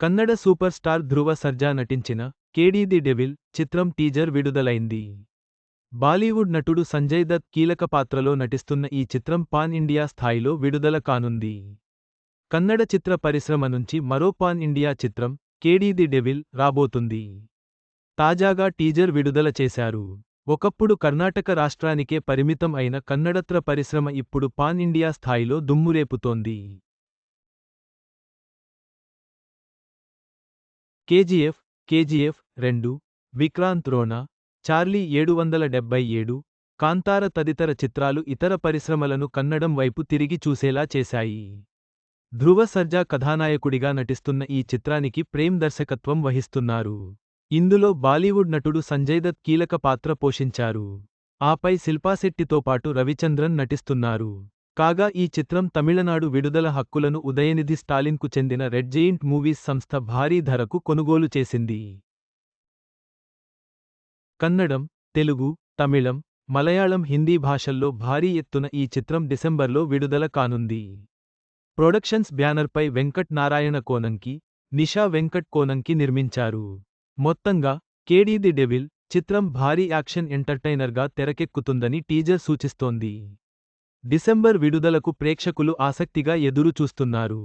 Kannada super star Dhruva Sarja నటించిన KD the devil చిత్రం teaser విడుదలైంది. బాలీవుడ్ నటుడు సంజయ్ దత్ కీలక పాత్రలో నటిస్తున్న ఈ చిత్రం పాన్ ఇండియా స్థాయిలో విడుదల కానుంది. కన్నడ చిత్ర పరిశ్రమ నుంచి మరో పాన్ ఇండియా చిత్రం కేడీ ది డెవిల్ రాబోతుంది. తాజాగా టీజర్ విడుదల చేశారు. ఒకప్పుడు కర్ణాటక రాష్ట్రానికే పరిమితం అయిన కన్నడత్ర పరిశ్రమ ఇప్పుడు పాన్ ఇండియా స్థాయిలో దుమ్మురేపుతోంది. కేజీఎఫ్ కేజీఎఫ్ రెండు విక్రాంత్ రోనా చార్లీ ఏడు వందల డెబ్బై ఏడు కాంతార తదితర చిత్రాలు ఇతర పరిశ్రమలను కన్నడం వైపు తిరిగి చూసేలా చేశాయి. ధ్రువ సర్జా కథానాయకుడిగా నటిస్తున్న ఈ చిత్రానికి ప్రేమ్ దర్శకత్వం వహిస్తున్నారు. ఇందులో బాలీవుడ్ నటుడు సంజయ్ దత్ కీలక పాత్ర పోషించారు. ఆపై శిల్పాశెట్టితో పాటు రవిచంద్రన్ నటిస్తున్నారు. కాగా ఈ చిత్రం తమిళనాడు విడుదల హక్కులను ఉదయనిధి స్టాలిన్కు చెందిన రెడ్ జెయింట్ మూవీస్ సంస్థ భారీ ధరకు కొనుగోలు చేసింది. కన్నడం తెలుగు తమిళం మలయాళం హిందీ భాషల్లో భారీ ఎత్తున ఈ చిత్రం డిసెంబర్లో విడుదల కానుంది. ప్రొడక్షన్స్ బ్యానర్పై వెంకట్ నారాయణ కోనంకి నిషా వెంకట్ కోనంకి నిర్మించారు. మొత్తంగా కేడీ ది డెవిల్ చిత్రం భారీ యాక్షన్ ఎంటర్టైనర్గా తెరకెక్కుతుందని టీజర్ సూచిస్తోంది. డిసెంబర్ విడుదలకు ప్రేక్షకులు ఆసక్తిగా ఎదురు చూస్తున్నారు